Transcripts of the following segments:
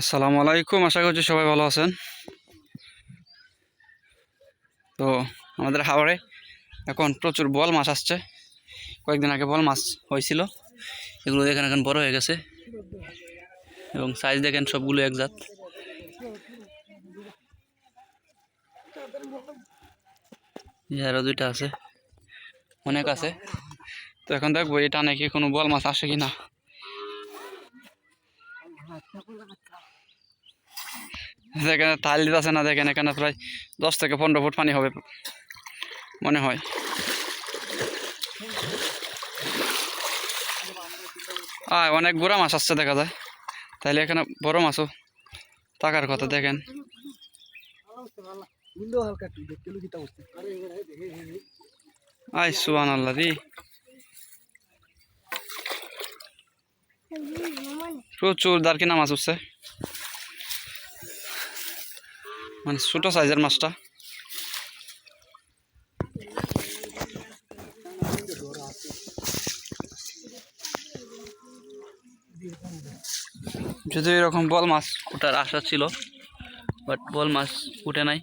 আসসালামু আলাইকুম, আশা করছি সবাই ভালো আছেন। তো আমাদের হাওড়ে এখন প্রচুর বল মাছ আসছে। কয়েকদিন আগে বল মাছ হয়েছিল। এগুলো দেখেন এখন বড় হয়ে গেছে। এবং সাইজ দেখেন সবগুলো এক জাত। এই আরও দুইটা আছে। অনেক আছে। তো এখন দেখব এটা নাকি কোনো বল মাছ আসে কি না দেখেন তাল দিতেছে না, দেখেন এখানে প্রায় দশ থেকে পনেরো ফুট পানি হবে মনে হয়। আয়, অনেক বুড়া মাছ আসছে দেখা যায়। তাইলে এখানে বড় মাছও থাকার কথা, দেখেন। আয় সুবান আল্লাহ রি। প্রচুর দারকিনা মাছ উঠছে। মানে ছোটো সাইজের মাছটা। যদি এরকম বল মাছ ওঠার আশা ছিল বাট বল মাছ উঠে নাই।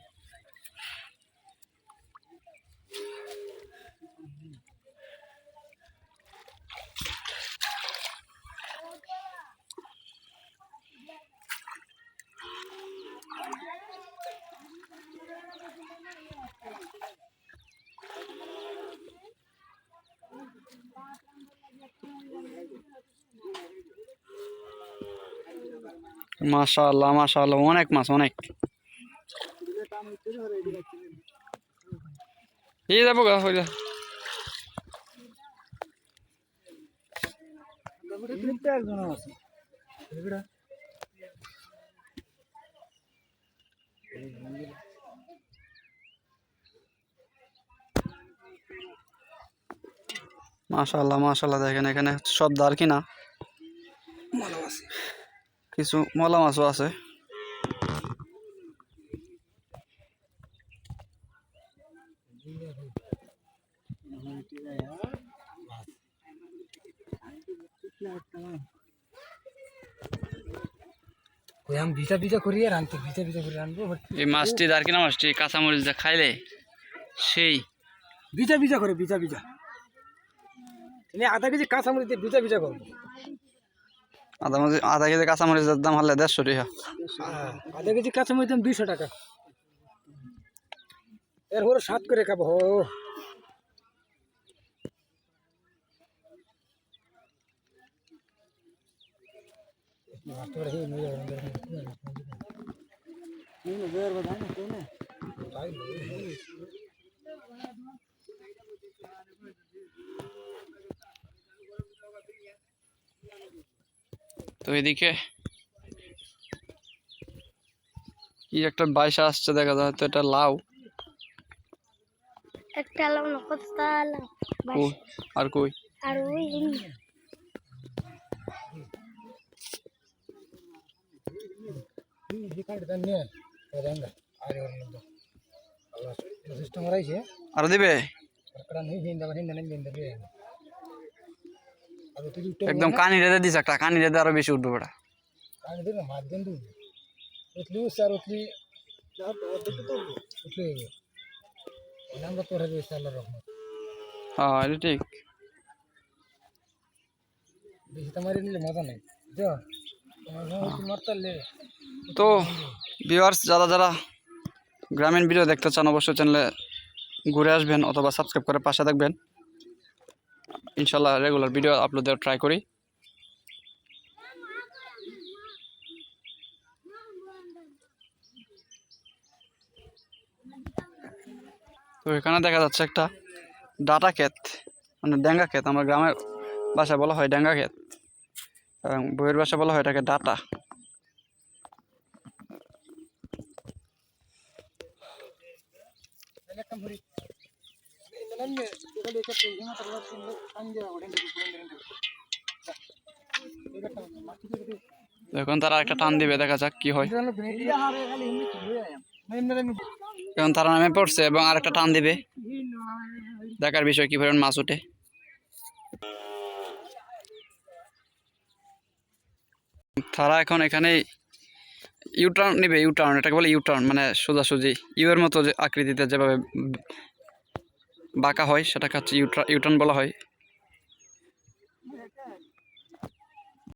মাশাআল্লাহ মাশাআল্লাহ, অনেক মাছ, অনেক। এই যাব গা হইলা। মাশাআল্লাহ মাশাআল্লাহ, দেখেন এখানে সব দার কিনা। কিছু মলা মাছও আছে। এই মাছটি দারকিনা মাছটি? কাঁচামরিচ দিয়ে খাইলে সেই। ভিজা ভিজা করে ভিজা ভিজা। আধা কেজি কাঁচা মরিচ দিয়ে ভিজা ভিজা করব। আধা মাঝে আধা কেজি কাঁচামরিচের দাম হলে দেড়শো টাকা। আধা কেজি কাঁচা মরিচ দাম দুইশো টাকা। এর হলো সাত করে খাব। হো তো এদিকে কি একটা বাইসা আসছে দেখা যায় তো এটা লাউ একটা লাউ না কতটা লাউ আর কই আর ওই আর দিবে একদম কানি রেদে দিস একটা কানি রেদে আরও বেশি উঠবে ওটা। হ্যাঁ ঠিক। তো বিভার্স যারা যারা গ্রামীণ ভিডিও দেখতে চান অবশ্যই চ্যানেলে ঘুরে আসবেন অথবা সাবস্ক্রাইব করে পাশে দেখবেন ইনশাল্লাহ রেগুলার ভিডিও আপলোড দেওয়ার ট্রাই করি। তো এখানে দেখা যাচ্ছে একটা ডাটা ক্ষেত মানে ড্যাঙ্গা ক্ষেত, আমরা গ্রামের ভাষায় বলা হয় ড্যাঙ্গা ক্ষেত, এবং বইয়ের ভাষায় বলা হয় এটাকে ডাটা। এখন তারা একটা টান দিবে দেখা যাক কি হয়। এখন তারা নামে পড়ছে এবং আরেকটা টান দিবে। দেখার বিষয় কি পরিমাণ মাছ ওঠে তারা এখন এখানেই ইউটার্ন নেবে ইউটার্ন এটাকে বলে ইউটার্ন মানে সোজাসুজি ইউ এর মতো যে আকৃতিতে যেভাবে বাঁকা হয় সেটাকে হচ্ছে ইউটার্ন বলা হয়।